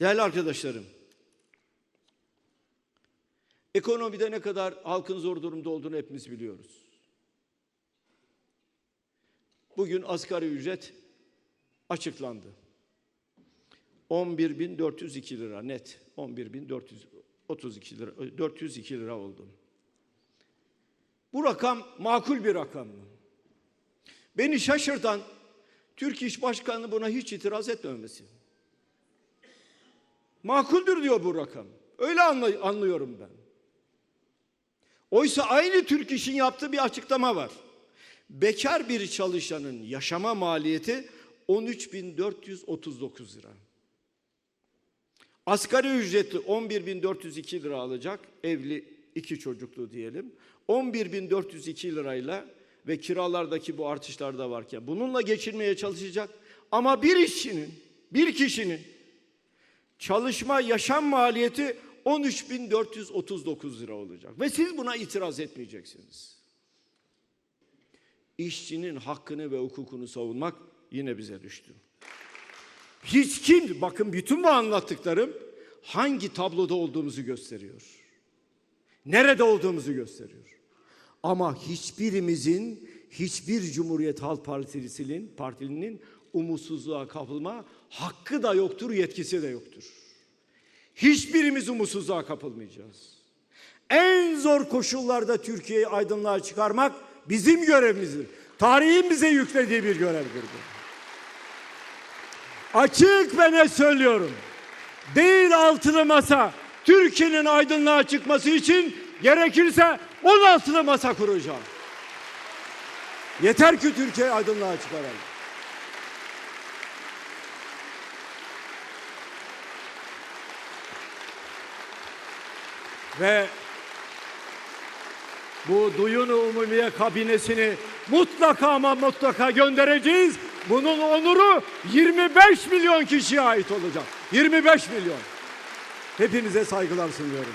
Değerli arkadaşlarım, ekonomide ne kadar halkın zor durumda olduğunu hepimiz biliyoruz. Bugün asgari ücret açıklandı. 11.402 lira net. 11.432 lira, 402 lira oldu. Bu rakam makul bir rakam mı? Beni şaşırtan Türk İş Başkanı buna hiç itiraz etmemesi. Makuldür diyor bu rakam. Öyle anlay- anlıyorum ben. Oysa aynı Türk İş'in yaptığı bir açıklama var. Bekar bir çalışanın yaşama maliyeti 13.439 lira. Asgari ücreti 11.402 lira alacak. Evli iki çocuklu diyelim. 11.402 lirayla ve kiralardaki bu artışlar da varken bununla geçirmeye çalışacak. Ama bir işçinin, bir kişinin çalışma yaşam maliyeti 13.439 lira olacak. Ve siz buna itiraz etmeyeceksiniz. İşçinin hakkını ve hukukunu savunmak yine bize düştü. Hiç kim, bakın bütün bu anlattıklarım hangi tabloda olduğumuzu gösteriyor. Nerede olduğumuzu gösteriyor. Ama hiçbirimizin, hiçbir Cumhuriyet Halk Partisi'nin, partilinin umutsuzluğa kapılma hakkı da yoktur, yetkisi de yoktur. Hiçbirimiz umutsuzluğa kapılmayacağız. En zor koşullarda Türkiye'yi aydınlığa çıkarmak bizim görevimizdir. Tarihin bize yüklediği bir görevdir bu. Açık ve ne söylüyorum. Değil altılı masa. Türkiye'nin aydınlığa çıkması için gerekirse 16'lı masa kuracağım. Yeter ki Türkiye aydınlığa çıkaralım. Ve bu Duyun Umumiye kabinesini mutlaka ama mutlaka göndereceğiz. Bunun onuru 25 milyon kişiye ait olacak. 25 milyon. Hepinize saygılar sunuyorum.